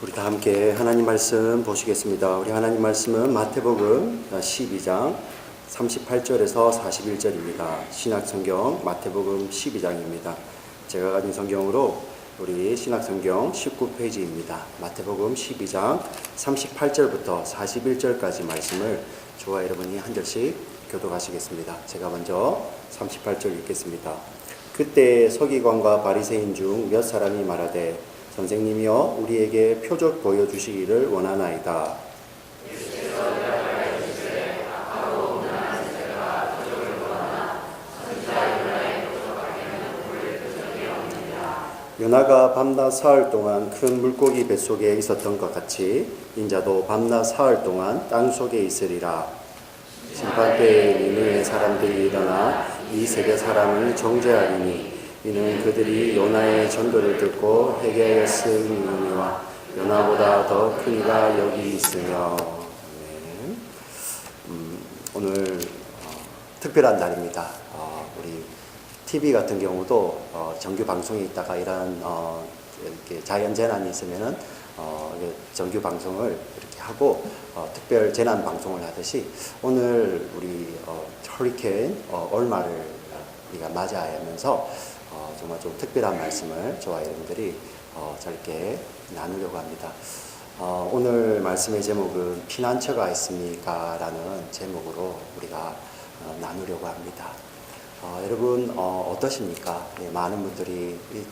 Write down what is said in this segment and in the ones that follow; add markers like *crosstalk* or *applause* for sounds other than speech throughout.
우리 다 함께 하나님 말씀 보시겠습니다. 우리 하나님 말씀은 마태복음 12장 38절에서 41절입니다. 신약성경 마태복음 12장입니다. 제가 가진 성경으로 우리 신약성경 19페이지입니다. 마태복음 12장 38절부터 41절까지 말씀을 저와 여러분이 한 절씩 교독하시겠습니다. 제가 먼저 38절 읽겠습니다. 그때 서기관과 바리새인 중 몇 사람이 말하되 선생님이여 우리에게 표적 보여주시기를 원하나이다. 요나가 밤낮 사흘 동안 큰 물고기 뱃속에 있었던 것 같이 인자도 밤낮 사흘 동안 땅 속에 있으리라. 심판 때에 니느의 사람들이 일어나 이 세계 사람을 정죄하리니 이는 그들이 요나의 전도를 듣고 회개하였으니와 요나보다 더 큰 이가 여기 있으며 네. 음, 오늘 어, 특별한 날입니다. 어, 우리 TV 같은 경우도 어, 정규 방송이 있다가 이런 어, 이렇게 자연 재난이 있으면은 어, 정규 방송을 이렇게 하고 어, 특별 재난 방송을 하듯이 오늘 우리 어, 허리케인 어, 얼마를 우리가 맞이하면서 어, 정말 좀 특별한 말씀을 저와 여러분들이 어, 짧게 나누려고 합니다. 어, 오늘 말씀의 제목은 피난처가 있습니까? 라는 제목으로 우리가 어, 나누려고 합니다. 어, 여러분 어, 어떠십니까? 네, 많은 분들이 이,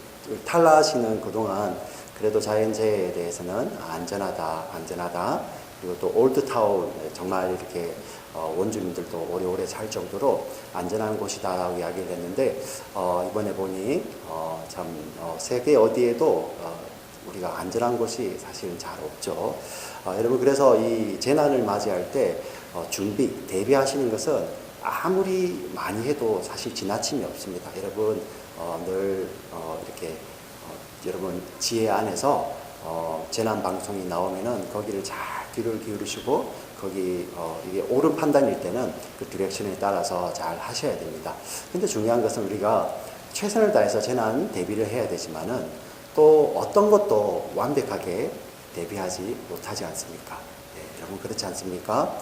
탈라시는 그동안 그래도 자연재해에 대해서는 안전하다, 안전하다. 그리고 또 올드타운 정말 이렇게 어, 원주민들도 오래오래 살 정도로 안전한 곳이다라고 이야기를 했는데 어, 이번에 보니 어, 참 어, 세계 어디에도 어, 우리가 안전한 곳이 사실은 잘 없죠. 어, 여러분 그래서 이 재난을 맞이할 때 어, 준비, 대비하시는 것은 아무리 많이 해도 사실 지나침이 없습니다. 여러분 어, 늘 어, 이렇게 어, 여러분 지혜 안에서 어, 재난 방송이 나오면은 거기를 잘 귀를 기울이시고 거기 어, 이게 옳은 판단일 때는 그 디렉션에 따라서 잘 하셔야 됩니다. 근데 중요한 것은 우리가 최선을 다해서 재난 대비를 해야 되지만은 또 어떤 것도 완벽하게 대비하지 못하지 않습니까? 네, 여러분 그렇지 않습니까?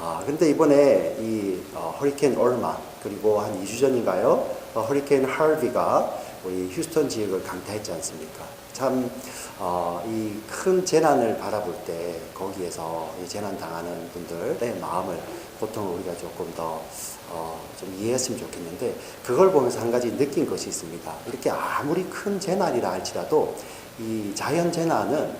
아, 근데 이번에 이 어, 허리케인 얼마 그리고 한 2주 전인가요? 어, 허리케인 하비가 우리 휴스턴 지역을 강타했지 않습니까? 참, 어, 이 큰 재난을 바라볼 때 거기에서 이 재난 당하는 분들의 마음을 보통 우리가 조금 더, 어, 좀 이해했으면 좋겠는데 그걸 보면서 한 가지 느낀 것이 있습니다. 이렇게 아무리 큰 재난이라 할지라도 이 자연 재난은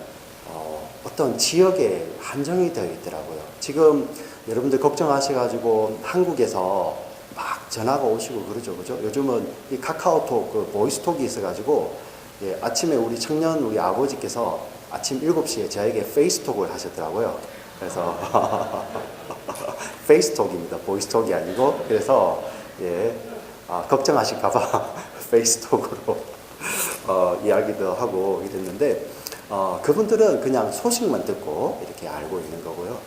어, 어떤 지역에 한정이 되어 있더라고요. 지금 여러분들 걱정하셔가지고 한국에서 막 전화가 오시고 그러죠, 그죠? 요즘은 이 카카오톡, 그 보이스톡이 있어가지고 예, 아침에 우리 청년 우리 아버지께서 아침 7시에 저에게 페이스톡을 하셨더라고요. 그래서 *laughs* 페이스톡입니다. 보이스톡이 아니고 그래서 예, 아, 걱정하실까봐 *laughs* 페이스톡으로 어, 이야기도 하고 이랬는데 어, 그분들은 그냥 소식만 듣고 이렇게 알고 있는 거고요.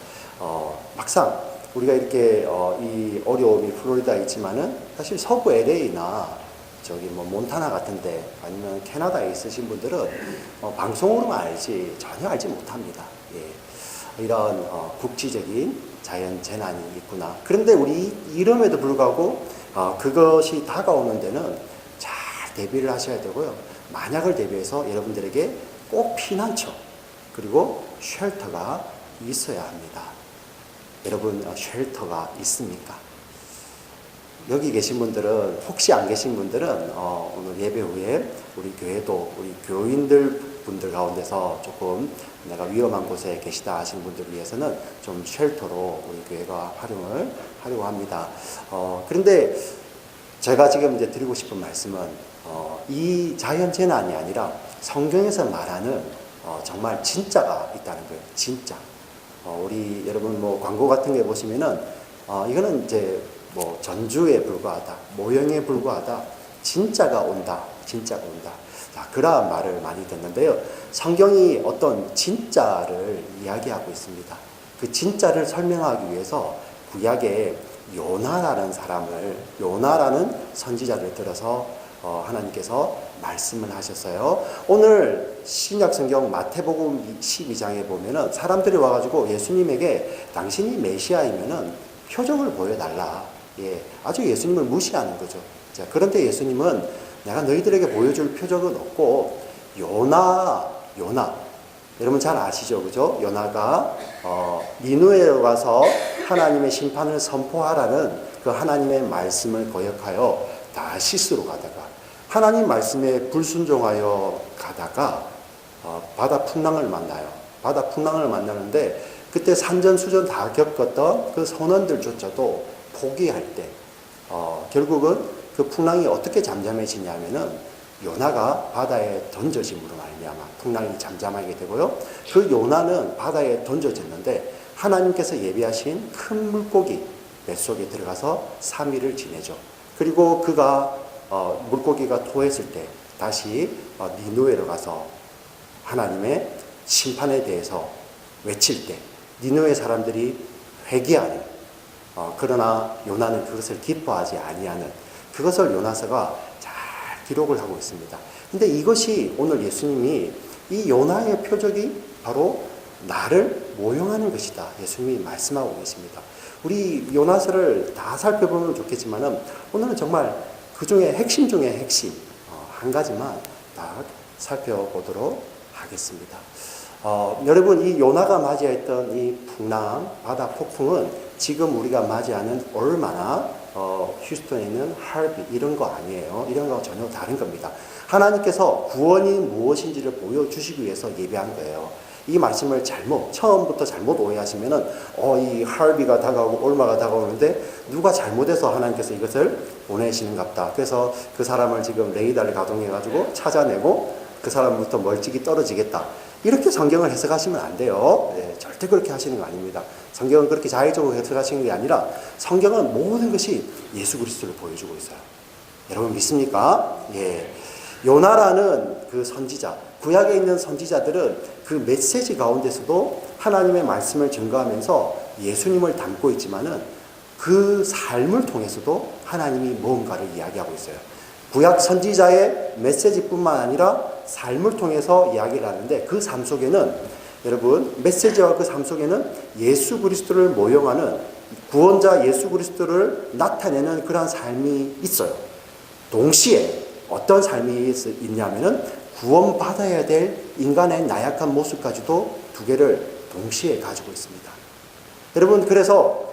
어, 막상 우리가 이렇게 어, 이 어려움이 플로리다에 있지만은 사실 서부 LA나 저기 뭐 몬타나 같은데 아니면 캐나다에 있으신 분들은 어, 방송으로만 알지 전혀 알지 못합니다. 예. 이런 어, 국지적인 자연 재난이 있구나. 그런데 우리 이름에도 불구하고 어, 그것이 다가오는 데는 잘 대비를 하셔야 되고요. 만약을 대비해서 여러분들에게 꼭 피난처 그리고 쉘터가 있어야 합니다. 여러분 어, 쉘터가 있습니까? 여기 계신 분들은 혹시 안 계신 분들은 어, 오늘 예배 후에 우리 교회도 우리 교인들 분들 가운데서 조금 내가 위험한 곳에 계시다 하시는 분들을 위해서는 좀 쉘터로 우리 교회가 활용을 하려고 합니다. 어, 그런데 제가 지금 이제 드리고 싶은 말씀은 어, 이 자연 재난이 아니라 성경에서 말하는 어, 정말 진짜가 있다는 거예요. 진짜. 어, 우리 여러분 뭐 광고 같은 게 보시면은 어, 이거는 이제 뭐 전주에 불과하다, 모형에 불과하다, 진짜가 온다, 진짜가 온다. 자, 그러한 말을 많이 듣는데요. 성경이 어떤 진짜를 이야기하고 있습니다. 그 진짜를 설명하기 위해서 구약에 요나라는 사람을 요나라는 선지자를 들어서 어, 하나님께서 말씀을 하셨어요. 오늘 신약 성경 마태복음 12장에 보면은 사람들이 와가지고 예수님에게 당신이 메시아이면은 표정을 보여달라. 예, 아주 예수님을 무시하는 거죠. 자, 그런데 예수님은 내가 너희들에게 보여줄 표적은 없고 요나, 요나. 여러분 잘 아시죠, 그죠? 요나가 어, 니누에 가서 하나님의 심판을 선포하라는 그 하나님의 말씀을 거역하여 다시스로 가다가 하나님 말씀에 불순종하여 가다가 어, 바다 풍랑을 만나요. 바다 풍랑을 만나는데 그때 산전수전 다 겪었던 그 선원들조차도 포기할 때 어, 결국은 그 풍랑이 어떻게 잠잠해지냐면은 요나가 바다에 던져짐으로 말미암아 풍랑이 잠잠하게 되고요. 그 요나는 바다에 던져졌는데 하나님께서 예비하신 큰 물고기 뱃속에 들어가서 3일을 지내죠. 그리고 그가 어, 물고기가 토했을 때 다시 어, 니누에로 가서 하나님의 심판에 대해서 외칠 때 니누의 사람들이 회개하는 어, 그러나 요나는 그것을 기뻐하지 아니하는 그것을 요나서가 잘 기록을 하고 있습니다. 근데 이것이 오늘 예수님이 이 요나의 표적이 바로 나를 모형하는 것이다. 예수님이 말씀하고 계십니다. 우리 요나서를 다 살펴보면 좋겠지만은 오늘은 정말 그 중에 핵심 중에 핵심 어, 한 가지만 딱 살펴보도록 하겠습니다. 어, 여러분 이 요나가 맞이했던 이 풍랑 바다 폭풍은 지금 우리가 맞이하는 얼마나 어, 휴스턴에 있는 할비 이런 거 아니에요. 이런 거 전혀 다른 겁니다. 하나님께서 구원이 무엇인지를 보여주시기 위해서 예배한 거예요. 이 말씀을 잘못 처음부터 잘못 오해하시면은 어이 할비가 다가오고 올마가 다가오는데 누가 잘못해서 하나님께서 이것을 보내시는갑다. 그래서 그 사람을 지금 레이더를 가동해 가지고 찾아내고 그 사람부터 멀찍이 떨어지겠다. 이렇게 성경을 해석하시면 안 돼요. 예, 절대 그렇게 하시는 거 아닙니다. 성경은 그렇게 자의적으로 해석하시는 게 아니라 성경은 모든 것이 예수 그리스도를 보여주고 있어요. 여러분 믿습니까? 예. 요나라는 그 선지자, 구약에 있는 선지자들은 그 메시지 가운데서도 하나님의 말씀을 증거하면서 예수님을 담고 있지만은 그 삶을 통해서도 하나님이 무언가를 이야기하고 있어요. 구약 선지자의 메시지뿐만 아니라 삶을 통해서 이야기를 하는데 그 삶 속에는 여러분 메시지와 그 삶 속에는 예수 그리스도를 모형하는 구원자 예수 그리스도를 나타내는 그러한 삶이 있어요. 동시에 어떤 삶이 있냐면은 구원받아야 될 인간의 나약한 모습까지도 두 개를 동시에 가지고 있습니다. 여러분 그래서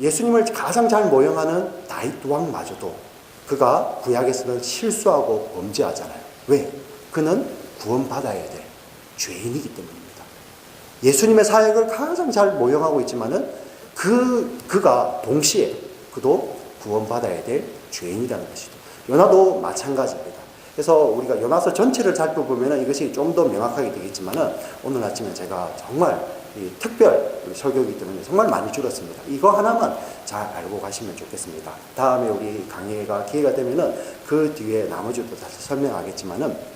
예수님을 가장 잘 모형하는 다윗 왕마저도 그가 구약에서는 실수하고 범죄하잖아요. 왜? 그는 구원받아야 될 죄인이기 때문입니다. 예수님의 사역을 가장 잘 모형하고 있지만은 그 그가 동시에 그도 구원받아야 될 죄인이라는 것이죠. 요나도 마찬가지입니다. 그래서 우리가 요나서 전체를 살펴보면 이것이 좀 더 명확하게 되겠지만은 오늘 아침에 제가 정말 특별 설교이기 때문에 정말 많이 줄었습니다. 이거 하나만 잘 알고 가시면 좋겠습니다. 다음에 우리 강의가 기회가 되면은 그 뒤에 나머지도 다시 설명하겠지만은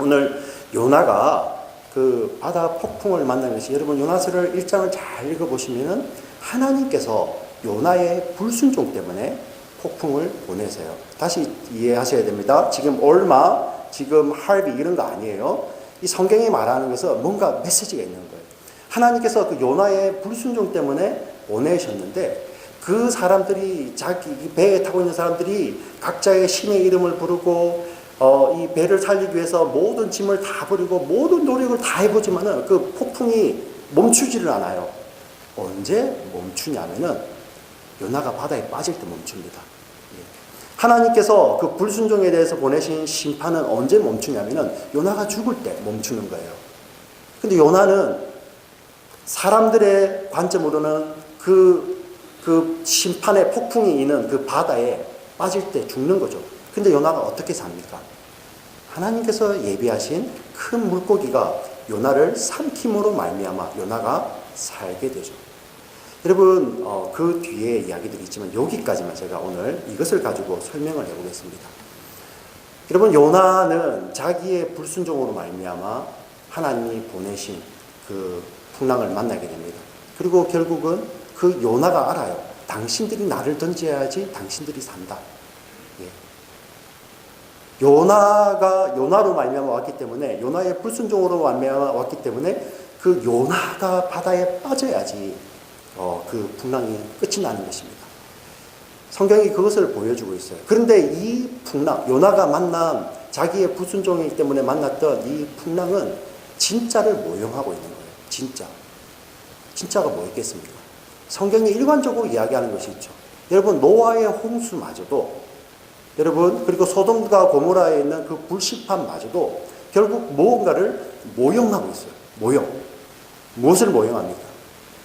오늘 요나가 그 바다 폭풍을 것이 여러분 요나서를 1장을 잘 읽어보시면은 하나님께서 요나의 불순종 때문에 폭풍을 보내세요. 다시 이해하셔야 됩니다. 지금 얼마, 지금 할비 이런 거 아니에요. 이 성경이 말하는 것은 뭔가 메시지가 있는 거예요. 하나님께서 그 요나의 불순종 때문에 보내셨는데 그 사람들이 자기 배에 타고 있는 사람들이 각자의 신의 이름을 부르고 어, 이 배를 살리기 위해서 모든 짐을 다 버리고 모든 노력을 다 해보지만은 그 폭풍이 멈추지를 않아요. 언제 멈추냐면은 요나가 바다에 빠질 때 멈춥니다. 예. 하나님께서 그 불순종에 대해서 보내신 심판은 언제 멈추냐면은 요나가 죽을 때 멈추는 거예요. 근데 요나는 사람들의 관점으로는 그, 그 심판의 폭풍이 있는 그 바다에 빠질 때 죽는 거죠. 근데 요나가 어떻게 삽니까? 하나님께서 예비하신 큰 물고기가 요나를 삼킴으로 말미암아 요나가 살게 되죠. 여러분 어, 그 뒤에 이야기들이 있지만 여기까지만 제가 오늘 이것을 가지고 설명을 해보겠습니다. 여러분 요나는 자기의 불순종으로 말미암아 하나님이 보내신 그 풍랑을 만나게 됩니다. 그리고 결국은 그 요나가 알아요. 당신들이 나를 던져야지 당신들이 산다. 예. 요나가 요나로 말미암아 왔기 때문에 요나의 불순종으로 말미암아 왔기 때문에 그 요나가 바다에 빠져야지 어, 그 풍랑이 끝이 나는 것입니다. 성경이 그것을 보여주고 있어요. 그런데 이 풍랑, 요나가 만난 자기의 불순종이기 때문에 만났던 이 풍랑은 진짜를 모형하고 있는 거예요. 진짜. 진짜가 뭐였겠습니까? 성경이 일관적으로 이야기하는 것이 있죠. 여러분, 노아의 홍수마저도 여러분, 그리고 소돔과 고모라에 있는 그 불시판마저도 결국 무언가를 모형하고 있어요. 모형. 무엇을 모형합니까?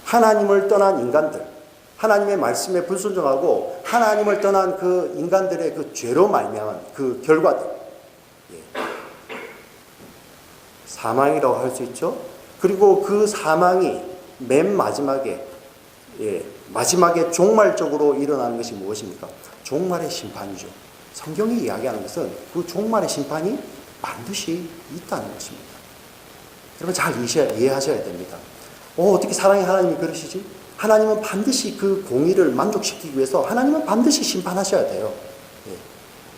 하나님을 떠난 인간들, 하나님의 말씀에 불순종하고 하나님을 떠난 그 인간들의 그 죄로 말미암은 그 결과들. 예. 사망이라고 할 수 있죠. 그리고 그 사망이 맨 마지막에 예, 마지막에 종말적으로 일어나는 것이 무엇입니까? 종말의 심판이죠. 성경이 이야기하는 것은 그 종말의 심판이 반드시 있다는 것입니다. 여러분 잘 이해하셔야 됩니다. 어, 어떻게 사랑의 하나님이 그러시지? 하나님은 반드시 그 공의를 만족시키기 위해서 하나님은 반드시 심판하셔야 돼요. 예.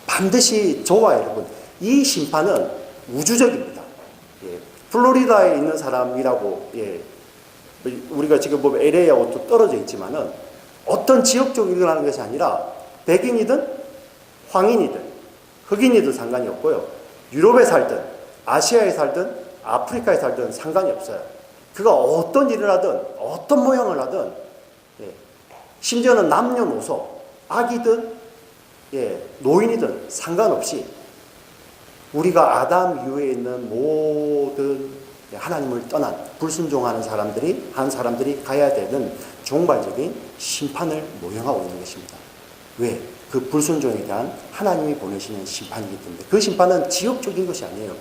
반드시 저와 여러분 이 심판은 우주적입니다. 예. 플로리다에 있는 사람이라고 예. 우리가 지금 보면 LA하고 또 떨어져 있지만은 어떤 지역 쪽으로 일어나는 것이 아니라 백인이든 황인이든 흑인이든 상관이 없고요. 유럽에 살든 아시아에 살든 아프리카에 살든 상관이 없어요. 그가 어떤 일을 하든 어떤 모양을 하든 예. 심지어는 남녀노소 아기든 예, 노인이든 상관없이 우리가 아담 이후에 있는 모든 하나님을 떠난 불순종하는 사람들이 한 사람들이 가야 되는 종발적인 심판을 모형하고 있는 것입니다. 왜? 그 불순종에 대한 하나님이 보내시는 심판이기 때문에 그 심판은 지역적인 것이 아니에요.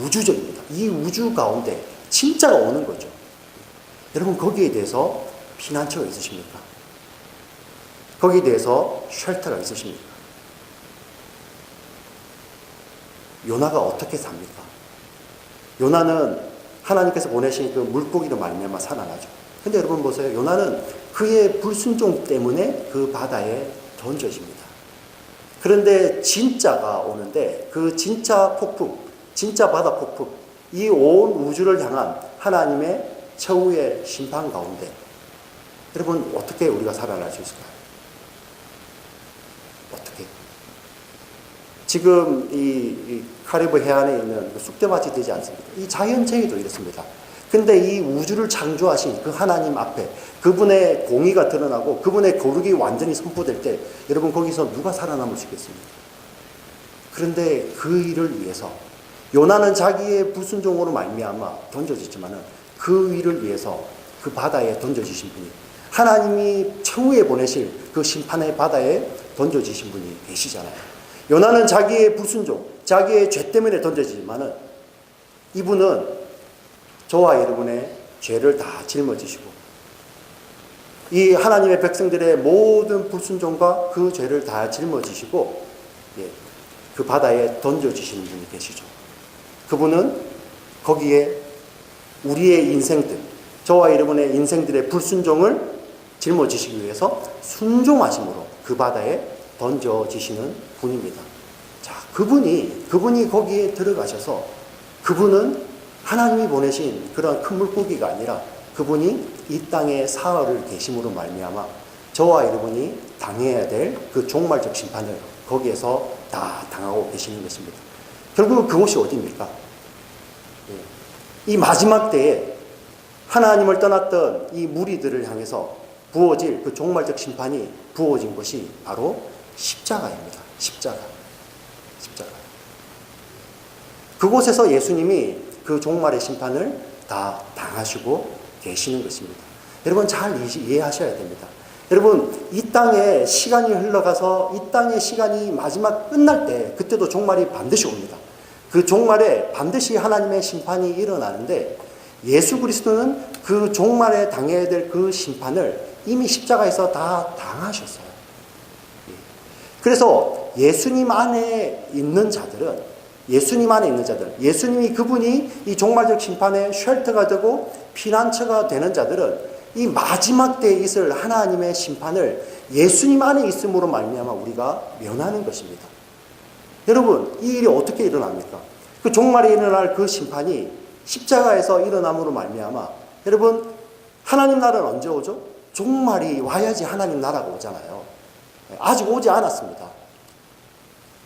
우주적입니다. 이 우주 가운데 진짜가 오는 거죠. 여러분 거기에 대해서 피난처가 있으십니까? 거기에 대해서 쉘터가 있으십니까? 요나가 어떻게 삽니까? 요나는 하나님께서 보내신 그 물고기로 말미암아 살아나죠. 근데 여러분 보세요. 요나는 그의 불순종 때문에 그 바다에 던져집니다. 그런데 진짜가 오는데 그 진짜 폭풍, 진짜 바다 폭풍, 이 온 우주를 향한 하나님의 최후의 심판 가운데 여러분 어떻게 우리가 살아날 수 있을까요? 어떻게? 지금 이, 이 카리브 해안에 있는 그 쑥대밭이 되지 않습니까? 이 자연체계도 이렇습니다. 근데 이 우주를 창조하신 그 하나님 앞에 그분의 공의가 드러나고 그분의 거룩이 완전히 선포될 때 여러분 거기서 누가 살아남을 수 있겠습니까? 그런데 그 일을 위해서 요나는 자기의 불순종으로 말미암아 던져졌지만은 그 일을 위해서 그 바다에 던져지신 분이 하나님이 최후에 보내실 그 심판의 바다에 던져지신 분이 계시잖아요. 요나는 자기의 불순종, 자기의 죄 때문에 던져지지만은 이분은 저와 여러분의 죄를 다 짊어지시고 이 하나님의 백성들의 모든 불순종과 그 죄를 다 짊어지시고 예, 그 바다에 던져지시는 분이 계시죠. 그분은 거기에 우리의 인생들, 저와 여러분의 인생들의 불순종을 짊어지시기 위해서 순종하심으로 그 바다에 던져지시는 분입니다. 자, 그분이, 그분이 거기에 들어가셔서 그분은 하나님이 보내신 그런 큰 물고기가 아니라 그분이 이 땅에 사흘을 계심으로 말미암아 저와 여러분이 당해야 될 그 종말적 심판을 거기에서 다 당하고 계시는 것입니다. 결국 그곳이 어디입니까? 이 마지막 때에 하나님을 떠났던 이 무리들을 향해서 부어질 그 종말적 심판이 부어진 것이 바로 십자가입니다. 십자가. 십자가. 그곳에서 예수님이 그 종말의 심판을 다 당하시고 계시는 것입니다. 여러분 잘 이해하셔야 됩니다. 여러분 이 땅에 시간이 흘러가서 이 땅의 시간이 마지막 끝날 때 그때도 종말이 반드시 옵니다. 그 종말에 반드시 하나님의 심판이 일어나는데 예수 그리스도는 그 종말에 당해야 될 그 심판을 이미 십자가에서 다 당하셨어요. 예. 그래서 예수님 안에 있는 자들은 예수님 안에 있는 자들, 예수님이 그분이 이 종말적 심판의 쉘터가 되고 피난처가 되는 자들은 이 마지막 때에 있을 하나님의 심판을 예수님 안에 있음으로 말미암아 우리가 면하는 것입니다. 여러분, 이 일이 어떻게 일어납니까? 그 종말에 일어날 그 심판이 십자가에서 일어남으로 말미암아 여러분 하나님 나라는 언제 오죠? 종말이 와야지 하나님 나라가 오잖아요. 아직 오지 않았습니다.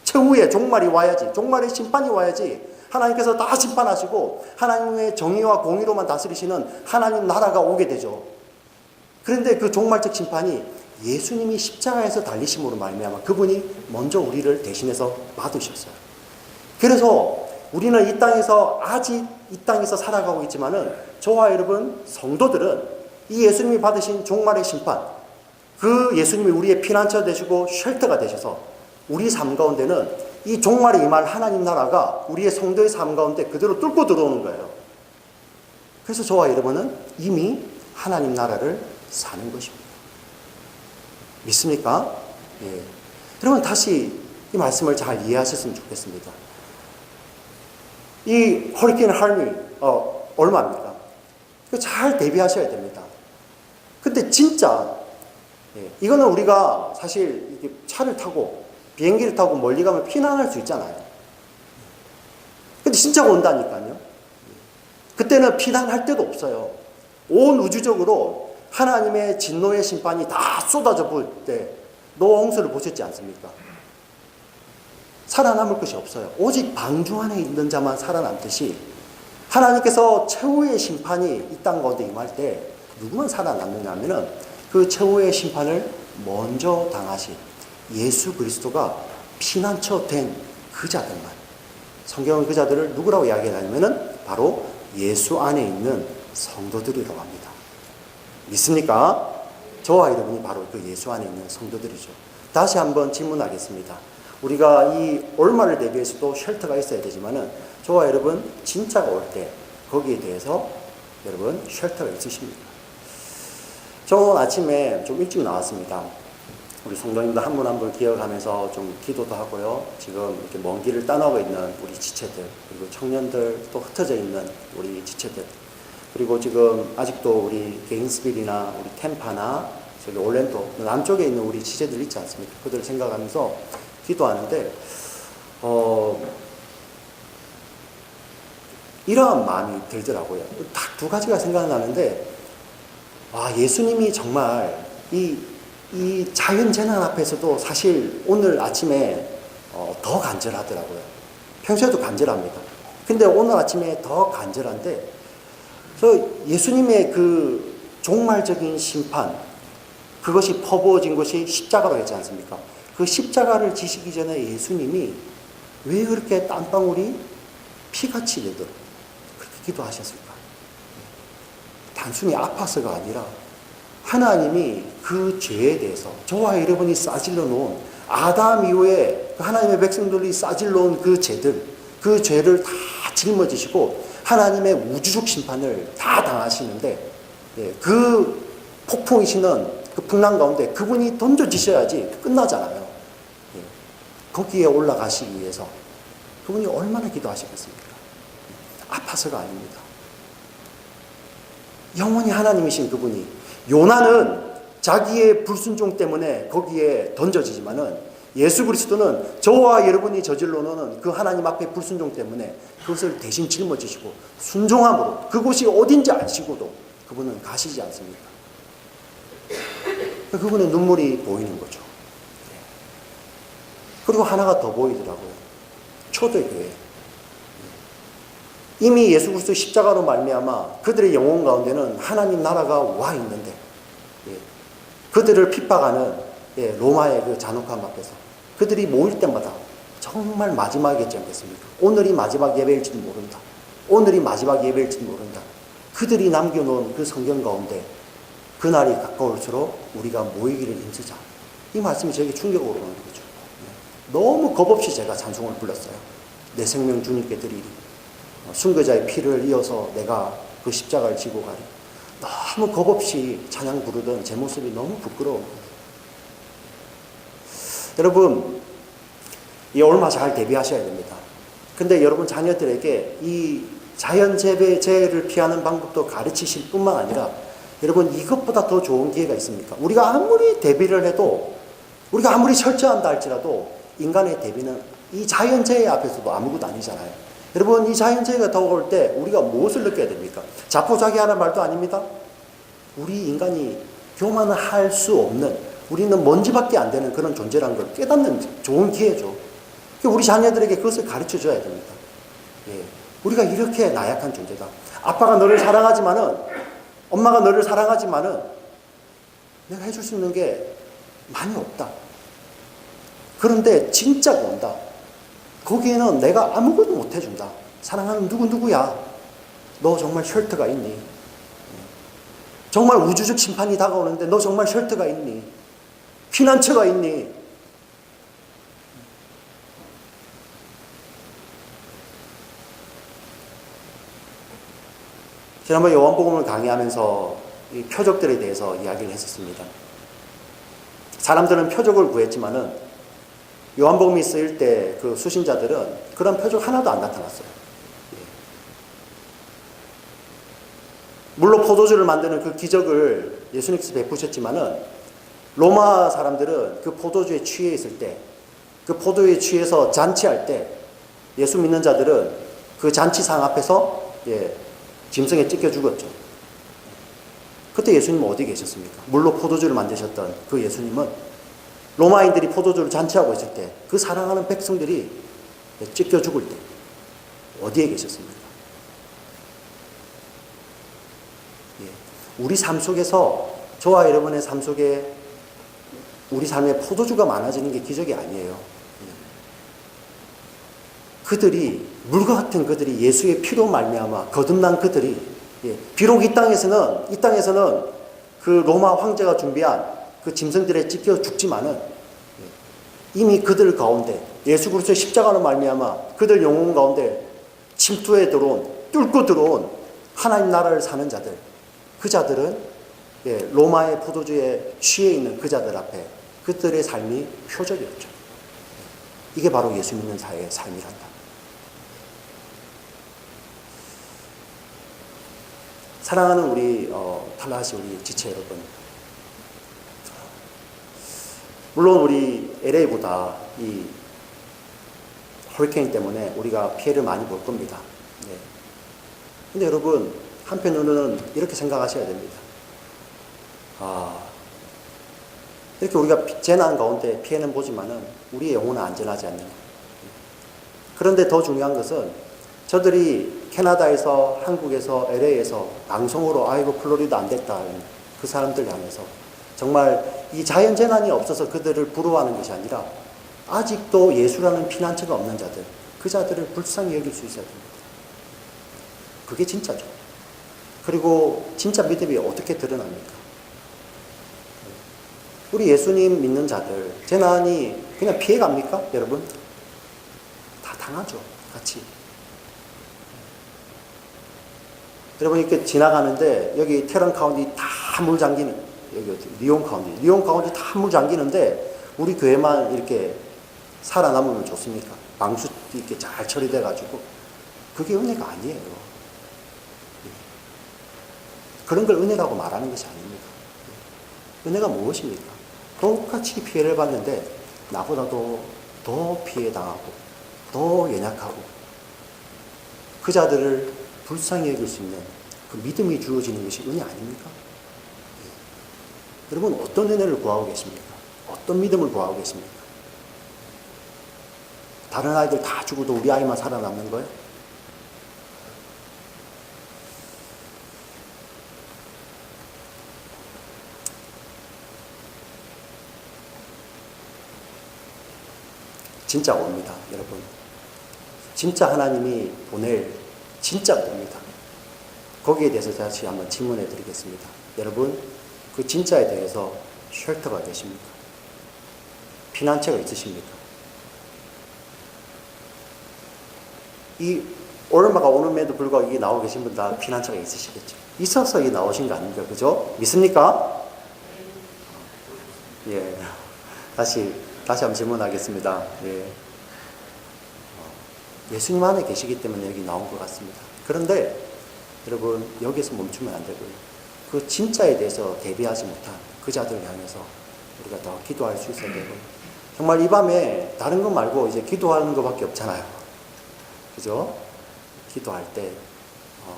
최후에 종말이 와야지, 종말의 심판이 와야지 하나님께서 다 심판하시고 하나님의 정의와 공의로만 다스리시는 하나님 나라가 오게 되죠. 그런데 그 종말적 심판이 예수님이 십자가에서 달리심으로 말미암아 그분이 먼저 우리를 대신해서 받으셨어요. 그래서 우리는 이 땅에서 아직 이 땅에서 살아가고 있지만은 저와 여러분 성도들은 이 예수님이 받으신 종말의 심판 그 예수님이 우리의 피난처 되시고 쉘터가 되셔서 우리 삶 가운데는 이 종말에 임할 하나님 나라가 우리의 성도의 삶 가운데 그대로 뚫고 들어오는 거예요. 그래서 저와 여러분은 이미 하나님 나라를 사는 것입니다. 믿습니까? 예. 여러분 다시 이 말씀을 잘 이해하셨으면 좋겠습니다. 이 허리케인 할미 어, 얼마입니까? 잘 대비하셔야 됩니다. 근데 진짜 예, 이거는 우리가 사실 차를 타고 비행기를 타고 멀리 가면 피난할 수 있잖아요. 근데 진짜 온다니까요. 그때는 피난할 데도 없어요. 온 우주적으로 하나님의 진노의 심판이 다 쏟아져 볼때 노아 홍수를 보셨지 않습니까? 살아남을 것이 없어요. 오직 방주 안에 있는 자만 살아남듯이 하나님께서 최후의 심판이 이 땅 가운데 임할 때 누구만 살아남느냐 하면은 그 최후의 심판을 먼저 당하신 예수 그리스도가 피난처 된 그 자들만 성경은 그 자들을 누구라고 이야기하냐면은 바로 예수 안에 있는 성도들이라고 합니다. 믿습니까? 저와 여러분이 바로 그 예수 안에 있는 성도들이죠. 다시 한번 질문하겠습니다. 우리가 이 올마를 대비해서도 쉘터가 있어야 되지만은 저와 여러분 진짜가 올 때 거기에 대해서 여러분 쉘터가 있으십니까? 저 아침에 좀 일찍 나왔습니다. 우리 성도님들 한분 한 분 기억하면서 좀 기도도 하고요. 지금 이렇게 먼 길을 떠나고 있는 우리 지체들, 그리고 청년들 또 흩어져 있는 우리 지체들, 그리고 지금 아직도 우리 게인스빌이나 우리 템파나 저기 올랜도 남쪽에 있는 우리 지체들 있지 않습니까? 그들을 생각하면서 기도하는데 어 이러한 마음이 들더라고요. 딱 두 가지가 생각나는데 아 예수님이 정말 이, 이 자연 재난 앞에서도 사실 오늘 아침에 어, 더 간절하더라고요. 평소에도 간절합니다. 근데 오늘 아침에 더 간절한데 저 예수님의 그 종말적인 심판 그것이 퍼부어진 것이 십자가로 했지 않습니까? 그 십자가를 지시기 전에 예수님이 왜 그렇게 땀방울이 피같이 내도록 그렇게 기도하셨을까? 단순히 아파서가 아니라 하나님이 그 죄에 대해서 저와 여러분이 싸질러 놓은 아담 이후에 그 하나님의 백성들이 싸질러 놓은 그 죄들, 그 죄를 다 짊어지시고 하나님의 우주적 심판을 다 당하시는데 예, 그 폭풍이시는 그 풍랑 가운데 그분이 던져지셔야지 끝나잖아요. 예, 거기에 올라가시기 위해서 그분이 얼마나 기도하시겠습니까? 아파서가 아닙니다. 영원히 하나님이신 그분이 요나는 자기의 불순종 때문에 거기에 던져지지만은 예수 그리스도는 저와 여러분이 저질러 놓는 그 하나님 앞에 불순종 때문에 그것을 대신 짊어지시고 순종함으로 그곳이 어딘지 아시고도 그분은 가시지 않습니까? 그분의 눈물이 보이는 거죠. 그리고 하나가 더 보이더라고요. 초대교회. 이미 예수 그리스도 십자가로 말미암아 그들의 영혼 가운데는 하나님 나라가 와 있는데 예, 그들을 핍박하는 예, 로마의 그 잔혹함 앞에서 그들이 모일 때마다 정말 마지막이겠지 않겠습니까? 오늘이 마지막 예배일지도 모른다. 오늘이 마지막 예배일지도 모른다. 그들이 남겨놓은 그 성경 가운데 그날이 가까울수록 우리가 모이기를 힘쓰자. 이 말씀이 저에게 충격으로 오는 거죠. 예, 너무 겁없이 제가 찬송을 불렀어요. 내 생명 주님께 드리리. 어, 순교자의 피를 이어서 내가 그 십자가를 지고 가리. 너무 겁없이 찬양 부르던 제 모습이 너무 거예요. 여러분, 이 얼마 잘 대비하셔야 됩니다. 근데 여러분 자녀들에게 이 자연 재배 재해를 피하는 방법도 가르치실 뿐만 아니라 여러분 이것보다 더 좋은 기회가 있습니까? 우리가 아무리 대비를 해도 우리가 아무리 철저한다 할지라도 인간의 대비는 이 자연 재해 앞에서도 아무것도 아니잖아요. 여러분, 이 자연재해가 다가올 때 우리가 무엇을 느껴야 됩니까? 자포자기하는 말도 아닙니다. 우리 인간이 교만할 수 없는, 우리는 먼지밖에 안 되는 그런 존재라는 걸 깨닫는 좋은 기회죠. 우리 자녀들에게 그것을 가르쳐 줘야 됩니다. 예. 우리가 이렇게 나약한 존재다. 아빠가 너를 사랑하지만은, 엄마가 너를 사랑하지만은, 내가 해줄 수 있는 게 많이 없다. 그런데 진짜가 온다. 거기에는 내가 아무것도 못 해준다. 사랑하는 누구누구야. 너 정말 쉘터가 있니? 정말 우주적 심판이 다가오는데 너 정말 쉘터가 있니? 피난처가 있니? 지난번 요한복음을 강의하면서 이 표적들에 대해서 이야기를 했었습니다. 사람들은 표적을 구했지만은 요한복음이 쓰일 때 그 수신자들은 그런 표적 하나도 안 나타났어요. 예. 물론 포도주를 만드는 그 기적을 예수님께서 베푸셨지만은 로마 사람들은 그 포도주에 취해 있을 때, 그 포도에 취해서 잔치할 때 예수 믿는 자들은 그 잔치상 앞에서 예, 짐승에 찢겨 죽었죠. 그때 예수님은 어디 계셨습니까? 물로 포도주를 만드셨던 그 예수님은 로마인들이 포도주를 잔치하고 있을 때 그 사랑하는 백성들이 찢겨 죽을 때 어디에 계셨습니까? 예. 우리 삶 속에서 저와 여러분의 삶 속에 우리 삶에 포도주가 많아지는 게 기적이 아니에요. 예. 그들이 물과 같은 그들이 예수의 피로 말미암아 거듭난 그들이 예. 비록 이 땅에서는 이 땅에서는 그 로마 황제가 준비한 그 짐승들에 찢겨 죽지만은 예. 이미 그들 가운데 예수 그리스도의 십자가로 말미암아 그들 영혼 가운데 침투에 들어온 뚫고 들어온 하나님 나라를 사는 자들 그 자들은 예, 로마의 포도주에 취해 있는 그 자들 앞에 그들의 삶이 표적이었죠. 이게 바로 예수 믿는 자의 삶이란다. 사랑하는 우리 어, 탈라시 우리 지체 여러분. 물론 우리 LA보다 이 허리케인 때문에 우리가 피해를 많이 볼 겁니다. 네. 근데 여러분 한편으로는 이렇게 생각하셔야 됩니다. 아, 이렇게 우리가 재난 가운데 피해는 보지만은 우리의 영혼은 안전하지 것. 그런데 더 중요한 것은 저들이 캐나다에서 한국에서 LA에서 방송으로 아이고 플로리다 안 됐다 그 사람들 향해서 정말 이 자연 재난이 없어서 그들을 부러워하는 것이 아니라 아직도 예수라는 피난처가 없는 자들 그 자들을 불쌍히 여길 수 있어야 됩니다. 그게 진짜죠. 그리고 진짜 믿음이 어떻게 드러납니까? 우리 예수님 믿는 자들 재난이 그냥 피해갑니까, 여러분? 다 당하죠, 같이. 여러분 이렇게 지나가는데 여기 테런 카운티 다 물 잠기는 여기 리온 카운티 리온 카운티 다 물 잠기는데 우리 교회만 이렇게 살아남으면 좋습니까? 방수 이렇게 잘 처리돼 가지고 그게 은혜가 아니에요. 그런 걸 은혜라고 말하는 것이 아닙니다. 은혜가 무엇입니까? 똑같이 피해를 받는데 나보다도 더 피해 당하고 더 연약하고 그 자들을 불쌍히 여길 수 있는 그 믿음이 주어지는 것이 은혜 아닙니까? 예. 여러분 어떤 은혜를 구하고 계십니까? 어떤 믿음을 구하고 계십니까? 다른 아이들 다 죽어도 우리 아이만 살아남는 거예요? 진짜 옵니다, 여러분. 진짜 하나님이 보낼 진짜 옵니다. 거기에 대해서 다시 한번 질문해 드리겠습니다. 여러분, 그 진짜에 대해서 쉘터가 되십니까? 피난처가 있으십니까? 이 오르마가 오는에도 불구하고 이게 나오고 계신 분 다 피난처가 있으시겠죠. 있어서 이 나오신 거 아닙니까? 그죠? 믿습니까? 예. 다시, 다시 한번 질문하겠습니다. 예. 예수님 안에 계시기 때문에 여기 나온 것 같습니다. 그런데 여러분, 여기서 멈추면 안 되고요. 그 진짜에 대해서 대비하지 못한 그 자들을 향해서 우리가 더 기도할 수 있어야 되고, 정말 이 밤에 다른 것 말고 이제 기도하는 것밖에 없잖아요. 그죠? 기도할 때 어,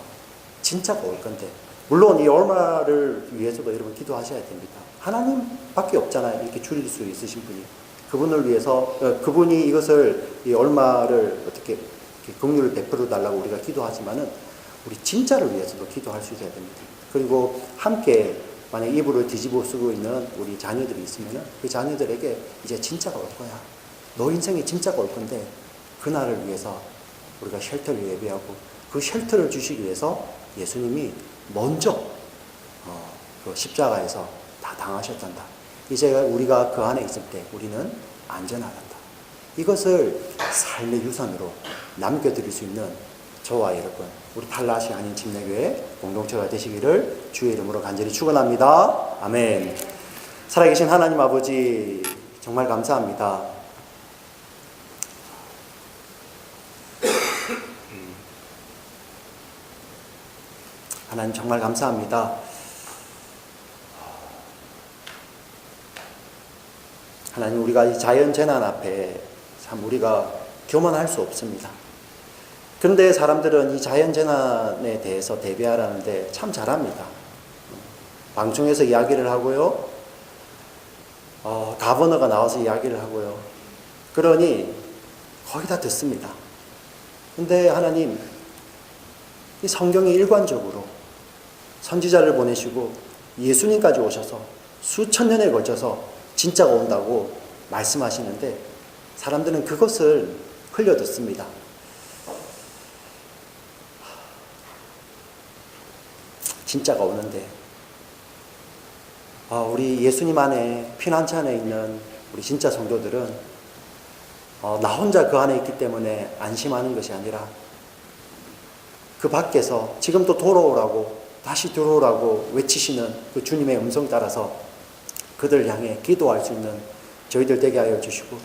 진짜가 올 건데 물론 이 얼마를 위해서도 여러분 기도하셔야 됩니다. 하나님밖에 없잖아요. 이렇게 줄일 수 있으신 분이 그분을 위해서 어, 그분이 이것을 이 얼마를 어떻게 긍휼을 베풀어 달라고 우리가 기도하지만은 우리 진짜를 위해서도 기도할 수 있어야 됩니다. 그리고 함께 만약 이불을 뒤집어 쓰고 있는 우리 자녀들이 있으면은 그 자녀들에게 이제 진짜가 올 거야. 너 인생에 진짜가 올 건데 그날을 위해서 우리가 쉘터를 예비하고 그 쉘터를 주시기 위해서 예수님이 먼저 어, 그 십자가에서 다 당하셨단다. 이제 우리가 그 안에 있을 때 우리는 안전하단다. 이것을 삶의 유산으로 남겨드릴 수 있는 저와 여러분, 우리 탈라시 아닌 침례교회 공동체가 되시기를 주의 이름으로 간절히 축원합니다. 아멘. 살아계신 하나님 아버지 정말 감사합니다. 하나님 정말 감사합니다. 하나님 우리가 이 자연 재난 앞에 참 우리가 교만할 수 없습니다. 그런데 사람들은 이 자연 재난에 대해서 대비하라는데 참 잘합니다. 방송에서 이야기를 하고요. 어, 가버너가 나와서 이야기를 하고요. 그러니 거의 다 듣습니다. 근데 하나님 이 성경이 일관적으로 선지자를 보내시고 예수님까지 오셔서 수천 년에 걸쳐서 진짜가 온다고 말씀하시는데 사람들은 그것을 흘려 듣습니다. 진짜가 오는데 아, 우리 예수님 안에 피난처 안에 있는 우리 진짜 성도들은 어, 나 혼자 그 안에 있기 때문에 안심하는 것이 아니라 그 밖에서 지금 또 돌아오라고 다시 들어오라고 외치시는 그 주님의 음성 따라서 그들 향해 기도할 수 있는 저희들 되게 하여 주시고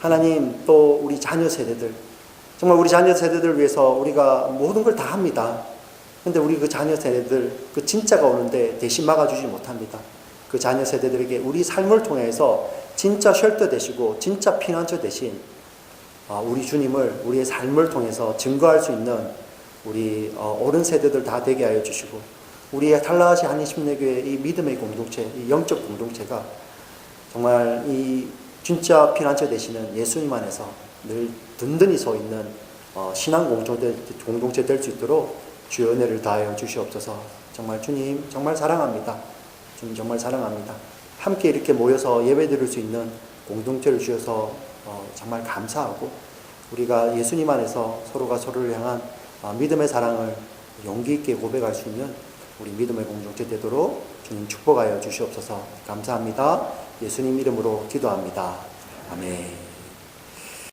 하나님 또 우리 자녀 세대들 정말 우리 자녀 세대들 위해서 우리가 모든 걸 다 합니다. 근데 우리 그 자녀 세대들 그 진짜가 오는데 대신 막아주지 못합니다. 그 자녀 세대들에게 우리 삶을 통해서 진짜 쉘터 되시고 진짜 피난처 대신 아, 우리 주님을 우리의 삶을 통해서 증거할 수 있는 우리 어, 어른 세대들 다 되게 하여 주시고 우리의 탈라시 한인심례교회 이 믿음의 공동체, 이 영적 공동체가 정말 이 진짜 피난처 되시는 예수님 안에서 늘 든든히 서 있는 어, 신앙 공동체 될 수 있도록 주의 은혜를 다하여 주시옵소서. 정말 주님 정말 사랑합니다. 주님 정말 사랑합니다. 함께 이렇게 모여서 예배 드릴 수 있는 공동체를 주셔서 어, 정말 감사하고 우리가 예수님 안에서 서로가 서로를 향한 어, 믿음의 사랑을 용기 있게 고백할 수 있는 우리 믿음의 공동체 되도록 주님 축복하여 주시옵소서 감사합니다. 예수님 이름으로 기도합니다. 아멘.